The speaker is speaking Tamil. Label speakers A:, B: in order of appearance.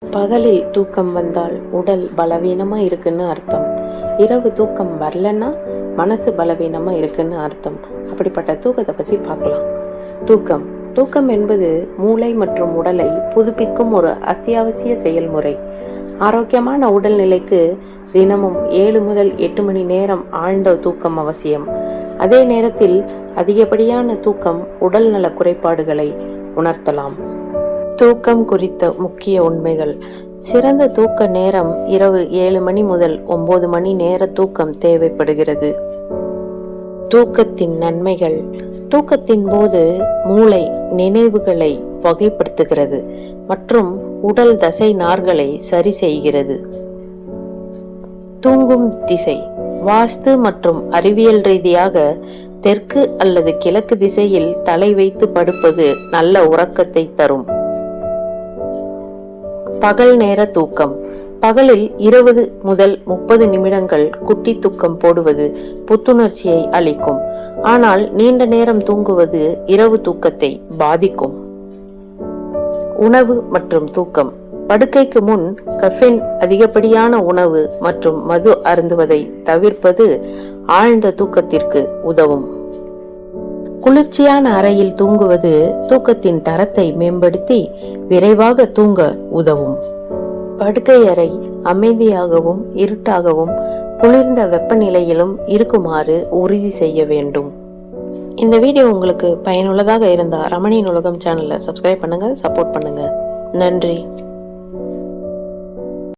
A: பகலில் தூக்கம் வந்தால் உடல் பலவீனமா இருக்குன்னு அர்த்தம். இரவு தூக்கம் வரலன்னா மனசு பலவீனமா இருக்குன்னு அர்த்தம். அப்படிப்பட்ட தூக்கத்தை பத்தி பார்க்கலாம். தூக்கம். தூக்கம் என்பது மூளை மற்றும் உடலை புதுப்பிக்கும் ஒரு அத்தியாவசிய செயல்முறை. ஆரோக்கியமான உடல்நிலைக்கு தினமும் ஏழு முதல் எட்டு மணி நேரம் ஆழ்ந்த தூக்கம் அவசியம். அதே நேரத்தில் அதிகப்படியான தூக்கம் உடல்நல குறைபாடுகளை உணர்த்தலாம். தூக்கம் குறித்த முக்கிய உண்மைகள். சிறந்த தூக்க நேரம் இரவு ஏழு மணி முதல் ஒன்பது மணி நேர தூக்கம் தேவைப்படுகிறது. தூக்கத்தின் நன்மைகள். தூக்கத்தின் போது மூளை நினைவுகளை வகைப்படுத்துகிறது மற்றும் உடல் தசை நார்களை சரி செய்கிறது. தூங்கும் திசை. வாஸ்து மற்றும் அறிவியல் ரீதியாக தெற்கு அல்லது கிழக்கு திசையில் தலை வைத்து படுப்பது நல்ல உறக்கத்தை தரும். பகல் நேர தூக்கம். பகலில் இருபது முதல் முப்பது நிமிடங்கள் குட்டி தூக்கம் போடுவது புத்துணர்ச்சியை அளிக்கும். ஆனால் நீண்ட நேரம் தூங்குவது இரவு தூக்கத்தை பாதிக்கும். உணவு மற்றும் தூக்கம். படுக்கைக்கு முன் கஃபின் அதிகப்படியான உணவு மற்றும் மது அருந்துவதை தவிர்ப்பது ஆழ்ந்த தூக்கத்திற்கு உதவும். குளிர்ச்சியான அறையில் தூங்குவது தூக்கத்தின் தரத்தை மேம்படுத்தி விரைவாக தூங்க உதவும். படுக்கை அறை அமைதியாகவும் இருட்டாகவும் குளிர்ந்த வெப்பநிலையிலும் இருக்குமாறு உறுதி செய்ய வேண்டும். இந்த வீடியோ உங்களுக்கு பயனுள்ளதாக இருந்தால் ரமணியின் உலகம் சேனலை சப்ஸ்கிரைப் பண்ணுங்கள் சப்போர்ட் பண்ணுங்கள் நன்றி.